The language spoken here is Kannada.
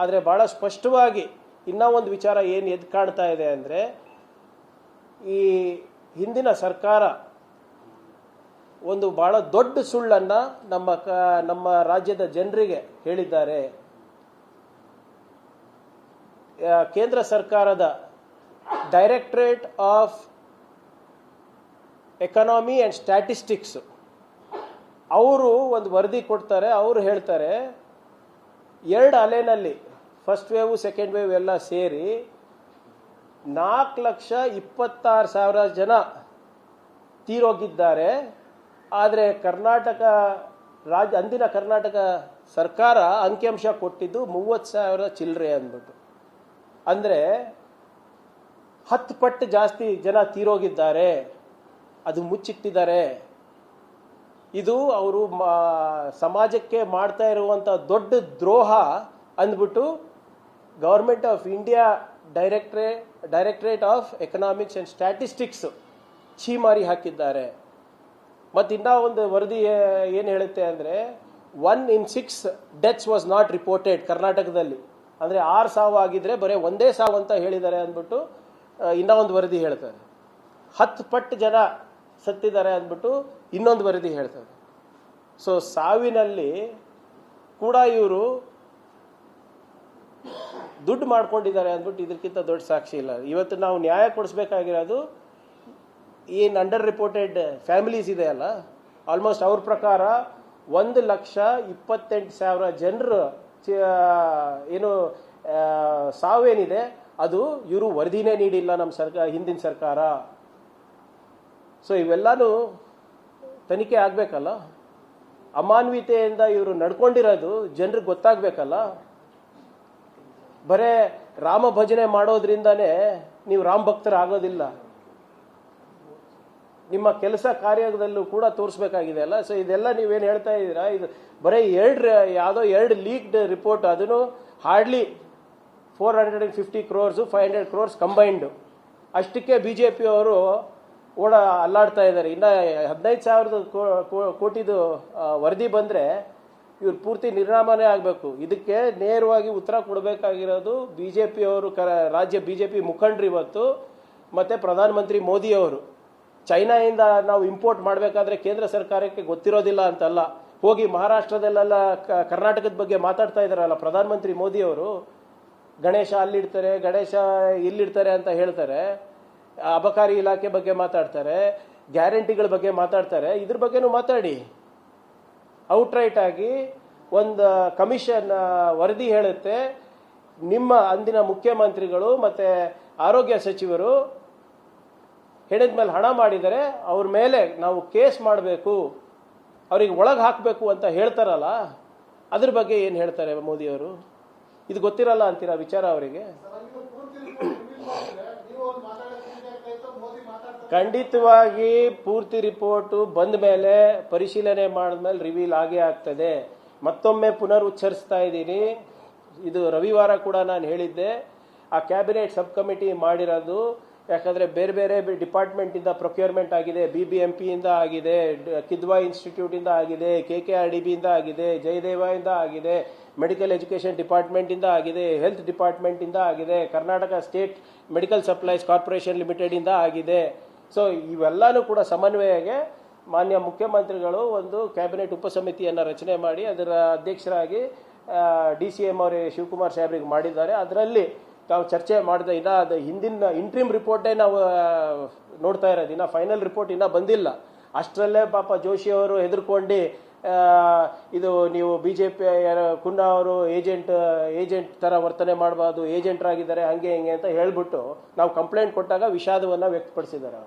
ಆದರೆ ಭಾಳ ಸ್ಪಷ್ಟವಾಗಿ ಇನ್ನೂ ಒಂದು ವಿಚಾರ ಏನು ಎದ್ದು ಕಾಣ್ತಾ ಇದೆ ಅಂದರೆ, ಈ ಹಿಂದಿನ ಸರ್ಕಾರ ಒಂದು ಬಹಳ ದೊಡ್ಡ ಸುಳ್ಳನ್ನು ನಮ್ಮ ಕ, ನಮ್ಮ ರಾಜ್ಯದ ಜನರಿಗೆ ಹೇಳಿದ್ದಾರೆ. ಕೇಂದ್ರ ಸರ್ಕಾರದ directorate of economy and statistics. ಅವರು ಒಂದು ವರದಿ ಕೊಡ್ತಾರೆ, ಅವರು ಹೇಳ್ತಾರೆ ಎರಡು ಅಲೆನಲ್ಲಿ ಫಸ್ಟ್ ವೇವು ಸೆಕೆಂಡ್ ವೇವ್ ಎಲ್ಲ ಸೇರಿ ನಾಲ್ಕು ಲಕ್ಷ ಇಪ್ಪತ್ತಾರು ಸಾವಿರ ಜನ ತೀರೋಗಿದ್ದಾರೆ. ಆದರೆ ಕರ್ನಾಟಕ ರಾಜ್ಯ, ಅಂದಿನ ಕರ್ನಾಟಕ ಸರ್ಕಾರ ಅಂಕಿಅಂಶ ಕೊಟ್ಟಿದ್ದು ಮೂವತ್ತು ಸಾವಿರ ಚಿಲ್ಲರೆ ಅಂದ್ಬಿಟ್ಟು. ಅಂದರೆ ಹತ್ತು ಪಟ್ಟು ಜಾಸ್ತಿ ಜನ ತೀರೋಗಿದ್ದಾರೆ. ಅದು ಮುಚ್ಚಿಟ್ಟಿದ್ದಾರೆ. ಇದು ಅವರು ಸಮಾಜಕ್ಕೆ ಮಾಡ್ತಾ ಇರುವಂಥ ದೊಡ್ಡ ದ್ರೋಹ ಅಂದ್ಬಿಟ್ಟು government of India directorate, directorate of economics and statistics ಛೀಮಾರಿ ಹಾಕಿದ್ದಾರೆ. ಮತ್ತು ಇನ್ನೂ ಒಂದು ವರದಿ ಏನು ಹೇಳುತ್ತೆ ಅಂದರೆ one in six deaths was not reported ಕರ್ನಾಟಕದಲ್ಲಿ. ಅಂದರೆ ಆರು ಸಾವು ಆಗಿದ್ರೆ ಬರೀ ಒಂದೇ ಸಾವು ಅಂತ ಹೇಳಿದ್ದಾರೆ ಅಂದ್ಬಿಟ್ಟು ಇನ್ನೂ ಒಂದು ವರದಿ ಹೇಳ್ತಾರೆ. ಹತ್ತು ಪಟ್ಟು ಜನ ಸತ್ತಿದ್ದಾರೆ ಅಂದ್ಬಿಟ್ಟು ಇನ್ನೊಂದು ವರದಿ ಹೇಳ್ತದೆ. ಸೊ ಸಾವಿನಲ್ಲಿ ಕೂಡ ಇವರು ದುಡ್ಡು ಮಾಡ್ಕೊಂಡಿದ್ದಾರೆ ಅಂದ್ಬಿಟ್ಟು ಇದಕ್ಕಿಂತ ದೊಡ್ಡ ಸಾಕ್ಷಿ ಇಲ್ಲ. ಇವತ್ತು ನಾವು ನ್ಯಾಯ ಕೊಡಿಸ್ಬೇಕಾಗಿರೋದು ಏನು ಅಂಡರ್ ರಿಪೋರ್ಟೆಡ್ ಫ್ಯಾಮಿಲೀಸ್ ಇದೆ ಅಲ್ಲ. ಆಲ್ಮೋಸ್ಟ್ ಅವ್ರ ಪ್ರಕಾರ ಒಂದು ಲಕ್ಷ ಇಪ್ಪತ್ತೆಂಟು ಸಾವಿರ ಜನರು ಏನು ಸಾವೇನಿದೆ, ಅದು ಇವರು ವರದಿನೇ ನೀಡಿಲ್ಲ ನಮ್ಮ ಸರ್ಕಾರ ಹಿಂದಿನ ಸರ್ಕಾರ. ಸೊ ಇವೆಲ್ಲಾನು ತನಿಖೆ ಆಗಬೇಕಲ್ಲ? ಅಮಾನ್ವಿತೆಯಿಂದ ಇವರು ನಡ್ಕೊಂಡಿರೋದು ಜನರಿಗೆ ಗೊತ್ತಾಗಬೇಕಲ್ಲ? ಬರೇ ರಾಮ ಭಜನೆ ಮಾಡೋದ್ರಿಂದನೇ ನೀವು ರಾಮ ಭಕ್ತರಾಗೋದಿಲ್ಲ. ನಿಮ್ಮ ಕೆಲಸ ಕಾರ್ಯದಲ್ಲೂ ಕೂಡ ತೋರಿಸ್ಬೇಕಾಗಿದೆ ಅಲ್ಲ? ಸೊ ಇದೆಲ್ಲ ನೀವೇನು ಹೇಳ್ತಾ ಇದ್ದೀರಾ? ಇದು ಬರೀ ಎರಡು ಯಾವುದೋ ಎರಡು ಲೀಕ್ಡ್ ರಿಪೋರ್ಟ್ ಅದನ್ನು hardly four hundred and fifty crores, five hundred crores combined ಅಷ್ಟಕ್ಕೆ ಬಿ ಜೆ ಪಿ ಅವರು ಓಡ ಅಲ್ಲಾಡ್ತಾ ಇದ್ದಾರೆ. ಇನ್ನು ಹದಿನೈದು ಸಾವಿರದ ಕೋಟಿದು ವರದಿ ಬಂದರೆ ಇವ್ರು ಪೂರ್ತಿ ನಿರ್ನಾಮನೇ ಆಗಬೇಕು. ಇದಕ್ಕೆ ನೇರವಾಗಿ ಉತ್ತರ ಕೊಡಬೇಕಾಗಿರೋದು ಬಿ ಜೆ ಪಿಯವರು ಕ ರಾಜ್ಯ ಬಿ ಜೆ ಪಿ ಮುಖಂಡರು ಇವತ್ತು, ಮತ್ತು ಪ್ರಧಾನಮಂತ್ರಿ ಮೋದಿಯವರು ಚೈನಾಯಿಂದ ನಾವು ಇಂಪೋರ್ಟ್ ಮಾಡಬೇಕಾದ್ರೆ ಕೇಂದ್ರ ಸರ್ಕಾರಕ್ಕೆ ಗೊತ್ತಿರೋದಿಲ್ಲ ಅಂತಲ್ಲ. ಹೋಗಿ ಮಹಾರಾಷ್ಟ್ರದಲ್ಲೆಲ್ಲ ಕರ್ನಾಟಕದ ಬಗ್ಗೆ ಮಾತಾಡ್ತಾ ಇದ್ದಾರಲ್ಲ ಪ್ರಧಾನಮಂತ್ರಿ ಮೋದಿಯವರು ಗಣೇಶ ಅಲ್ಲಿಡ್ತಾರೆ, ಗಣೇಶ ಇಲ್ಲಿಡ್ತಾರೆ ಅಂತ ಹೇಳ್ತಾರೆ. ಅಬಕಾರಿ ಇಲಾಖೆ ಬಗ್ಗೆ ಮಾತಾಡ್ತಾರೆ, ಗ್ಯಾರಂಟಿಗಳ ಬಗ್ಗೆ ಮಾತಾಡ್ತಾರೆ, ಇದ್ರ ಬಗ್ಗೆನೂ ಮಾತಾಡಿ. ಔಟ್ರೈಟ್ ಆಗಿ ಒಂದು ಕಮಿಷನ್ ವರದಿ ಹೇಳುತ್ತೆ. ನಿಮ್ಮ ಅಂದಿನ ಮುಖ್ಯಮಂತ್ರಿಗಳು ಮತ್ತೆ ಆರೋಗ್ಯ ಸಚಿವರು ಹೆಣದ ಮೇಲೆ ಹಣ ಮಾಡಿದರೆ ಅವ್ರ ಮೇಲೆ ನಾವು ಕೇಸ್ ಮಾಡಬೇಕು, ಅವ್ರಿಗೆ ಒಳಗೆ ಹಾಕಬೇಕು ಅಂತ ಹೇಳ್ತಾರಲ್ಲ, ಅದ್ರ ಬಗ್ಗೆ ಏನು ಹೇಳ್ತಾರೆ ಮೋದಿಯವರು? ಇದು ಗೊತ್ತಿರಲ್ಲ ಅಂತೀರಾ ವಿಚಾರ ಅವರಿಗೆ? ಖಂಡಿತವಾಗಿ ಪೂರ್ತಿ ರಿಪೋರ್ಟು ಬಂದ ಮೇಲೆ ಪರಿಶೀಲನೆ ಮಾಡಿದ್ಮೇಲೆ ರಿವೀಲ್ ಆಗೇ ಆಗ್ತದೆ. ಮತ್ತೊಮ್ಮೆ ಪುನರ್ ಉಚ್ಚರಿಸ್ತಾ ಇದ್ದೀನಿ. ಇದು ರವಿವಾರ ಕೂಡ ನಾನು ಹೇಳಿದ್ದೆ. ಆ ಕ್ಯಾಬಿನೆಟ್ ಸಬ್ ಕಮಿಟಿ ಮಾಡಿರೋದು. ಯಾಕಂದರೆ ಬೇರೆ ಬೇರೆ ಡಿಪಾರ್ಟ್ಮೆಂಟಿಂದ ಪ್ರೊಕ್ಯೂರ್ಮೆಂಟ್ ಆಗಿದೆ ಬಿ ಬಿ ಎಂ ಪಿಯಿಂದ ಆಗಿದೆ ಕಿದ್ವಾ ಇನ್ಸ್ಟಿಟ್ಯೂಟಿಂದ ಆಗಿದೆ ಕೆ ಕೆ ಆರ್ ಡಿ ಬಿಯಿಂದ ಆಗಿದೆ ಜಯದೇವಯಿಂದ ಆಗಿದೆ ಮೆಡಿಕಲ್ ಎಜುಕೇಷನ್ ಡಿಪಾರ್ಟ್ಮೆಂಟಿಂದ ಆಗಿದೆ ಹೆಲ್ತ್ ಡಿಪಾರ್ಟ್ಮೆಂಟಿಂದ ಆಗಿದೆ Karnataka state medical supplies corporation ಲಿಮಿಟೆಡಿಂದ ಆಗಿದೆ. ಸೊ ಇವೆಲ್ಲನೂ ಕೂಡ ಸಮನ್ವಯಗೆ ಮಾನ್ಯ ಮುಖ್ಯಮಂತ್ರಿಗಳು ಒಂದು ಕ್ಯಾಬಿನೆಟ್ ಉಪಸಮಿತಿಯನ್ನು ರಚನೆ ಮಾಡಿ ಅದರ ಅಧ್ಯಕ್ಷರಾಗಿ ಡಿ ಸಿ ಎಂ ಅವರೇ ಶಿವಕುಮಾರ್ ಸಾಹೇಬ್ರಿಗೆ ಮಾಡಿದ್ದಾರೆ. ಅದರಲ್ಲಿ ತಾವು ಚರ್ಚೆ ಮಾಡಿದ ಇನ್ನ ಅದು ಹಿಂದಿನ ಇಂಟ್ರೀಮ್ ರಿಪೋರ್ಟೇ ನಾವು ನೋಡ್ತಾ ಇರೋದು. ಇನ್ನು ಫೈನಲ್ ರಿಪೋರ್ಟ್ ಇನ್ನೂ ಬಂದಿಲ್ಲ. ಅಷ್ಟರಲ್ಲೇ ಪಾಪ ಜೋಶಿ ಅವರು ಹೆದರ್ಕೊಂಡು ಇದು ನೀವು ಬಿ ಜೆ ಪಿ ಕುಂಡಾ ಅವರು ಏಜೆಂಟ್ ಏಜೆಂಟ್ ಥರ ವರ್ತನೆ ಮಾಡಬಾರ್ದು ಏಜೆಂಟ್ರಾಗಿದ್ದಾರೆ ಹಂಗೆ, ಹಿಂಗೆ ಅಂತ ಹೇಳ್ಬಿಟ್ಟು ನಾವು ಕಂಪ್ಲೇಂಟ್ ಕೊಟ್ಟಾಗ ವಿಷಾದವನ್ನು ವ್ಯಕ್ತಪಡಿಸಿದ್ದಾರೆ